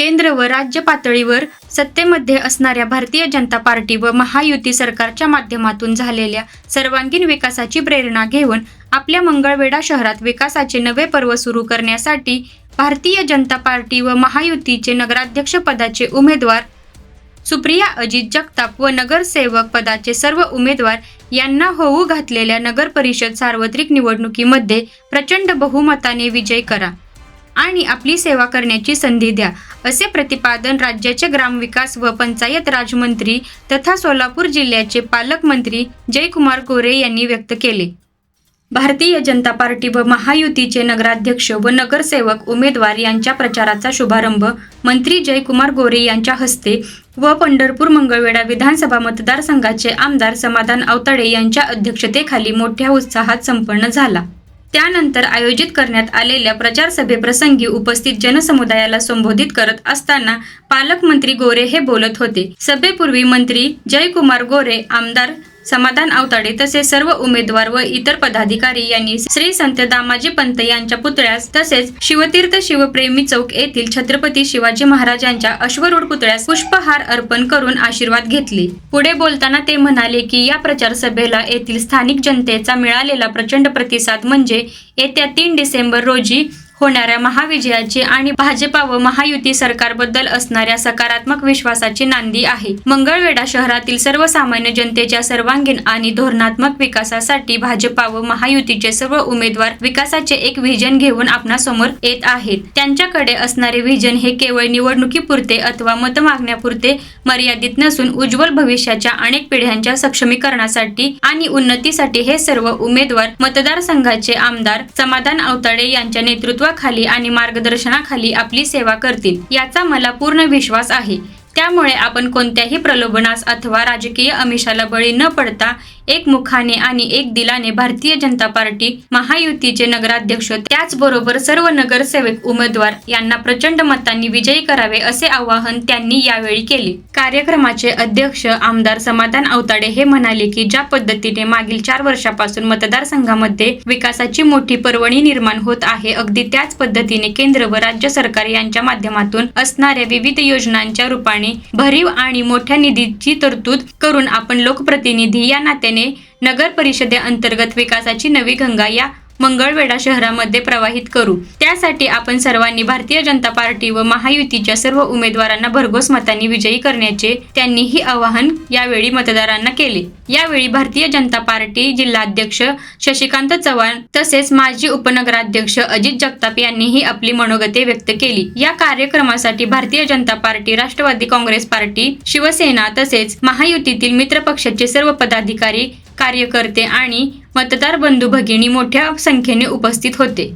केंद्र व राज्य पातळीवर सत्तेमध्ये असणाऱ्या भारतीय जनता पार्टी व महायुती सरकारच्या माध्यमातून झालेल्या सर्वांगीण विकासाची प्रेरणा घेऊन आपल्या मंगळवेढा शहरात विकासाचे नवे पर्व सुरू करण्यासाठी भारतीय जनता पार्टी व महायुतीचे नगराध्यक्ष पदाचे उमेदवार सुप्रिया अजित जगताप व नगरसेवक पदाचे सर्व उमेदवार यांना होऊ घातलेल्या नगर परिषद सार्वत्रिक निवडणुकीमध्ये प्रचंड बहुमताने विजय करा. आणि आपली सेवा करण्याची संधी द्या. असे प्रतिपादन राज्याचे ग्रामविकास व पंचायत राजमंत्री तथा सोलापूर जिल्ह्याचे पालकमंत्री जयकुमार गोरे यांनी व्यक्त केले. भारतीय जनता पार्टी व महायुतीचे नगराध्यक्ष व नगरसेवक उमेदवार यांच्या प्रचाराचा शुभारंभ मंत्री जयकुमार गोरे यांच्या हस्ते व पंढरपूर मंगळवेढा विधानसभा मतदारसंघाचे आमदार समाधान आवताडे यांच्या अध्यक्षतेखाली मोठ्या उत्साहात संपन्न झाला. त्यानंतर आयोजित करण्यात आलेल्या प्रचार सभेप्रसंगी उपस्थित जनसमुदायाला संबोधित करत असताना पालकमंत्री गोरे हे बोलत होते. सभेपूर्वी मंत्री जयकुमार गोरे आमदार समाधान अवताडे तसेच सर्व उमेदवार व इतर पदाधिकारी यांनी श्री संत दामाजी पंत यांच्या पुतळ्यास तसेच शिवतीर्थ शिवप्रेमी चौक येथील छत्रपती शिवाजी महाराजांच्या अश्वरूढ पुतळ्यास पुष्पहार अर्पण करून आशीर्वाद घेतले. पुढे बोलताना ते म्हणाले की या प्रचार सभेला येथील स्थानिक जनतेचा मिळालेला प्रचंड प्रतिसाद म्हणजे येत्या तीन डिसेंबर रोजी होणाऱ्या महाविजयाची आणि भाजपा व महायुती सरकारबद्दल असणाऱ्या सकारात्मक विश्वासाची नांदी आहे. मंगळवेढा शहरातील सर्वसामान्य जनतेच्या सर्वांगीण आणि धोरणात्मक विकासासाठी भाजपा व महायुतीचे सर्व उमेदवार विकासाचे एक व्हिजन घेऊन आपणासमोर येत आहेत. त्यांच्याकडे असणारे व्हिजन हे केवळ निवडणुकीपुरते अथवा मत मागण्यापुरते मर्यादित नसून उज्ज्वल भविष्याच्या अनेक पिढ्यांच्या सक्षमीकरणासाठी आणि उन्नतीसाठी हे सर्व उमेदवार मतदारसंघाचे आमदार समाधान अवताडे यांच्या नेतृत्वाखाली आणि मार्गदर्शनाखाली आपली सेवा करतील याचा मला पूर्ण विश्वास आहे. त्यामुळे आपण कोणत्याही प्रलोभनास अथवा राजकीय अमिषाला बळी न पडता एक मुखाने आणि एक दिलाने भारतीय जनता पार्टी महायुतीचे नगराध्यक्ष त्याचबरोबर सर्व नगरसेवक उमेदवार यांना प्रचंड मतांनी विजयी करावे असे आवाहन त्यांनी यावेळी केले. कार्यक्रमाचे अध्यक्ष आमदार समाधान अवताडे हे म्हणाले की ज्या पद्धतीने मागील चार वर्षापासून मतदारसंघामध्ये विकासाची मोठी पर्वणी निर्माण होत आहे अगदी त्याच पद्धतीने केंद्र व राज्य सरकार यांच्या माध्यमातून असणाऱ्या विविध योजनांच्या रूपाने भरीव आणि मोठ्या निधीची तरतूद करून आपण लोकप्रतिनिधी या नात्याने नगर परिषदेअंतर्गत विकासाची नवी गंगा या मंगळवेढा शहरामध्ये प्रवाहित करू. त्यासाठी आपण सर्वांनी भारतीय जनता पार्टी व महायुतीच्या सर्व उमेदवारांना भरघोस मतांनी विजयी करण्याचे त्यांनीही आवाहन यावेळी मतदारांना केले. यावेळी भारतीय जनता पार्टी जिल्हाध्यक्ष शशिकांत चव्हाण तसेच माजी उपनगराध्यक्ष अजित जगताप यांनीही आपली मनोगते व्यक्त केली. या कार्यक्रमासाठी भारतीय जनता पार्टी राष्ट्रवादी काँग्रेस पार्टी शिवसेना तसेच महायुतीतील मित्र पक्षाचे सर्व पदाधिकारी कार्यकर्ते आणि मतदार बंधू भगिनी मोठ्या संख्येने उपस्थित होते.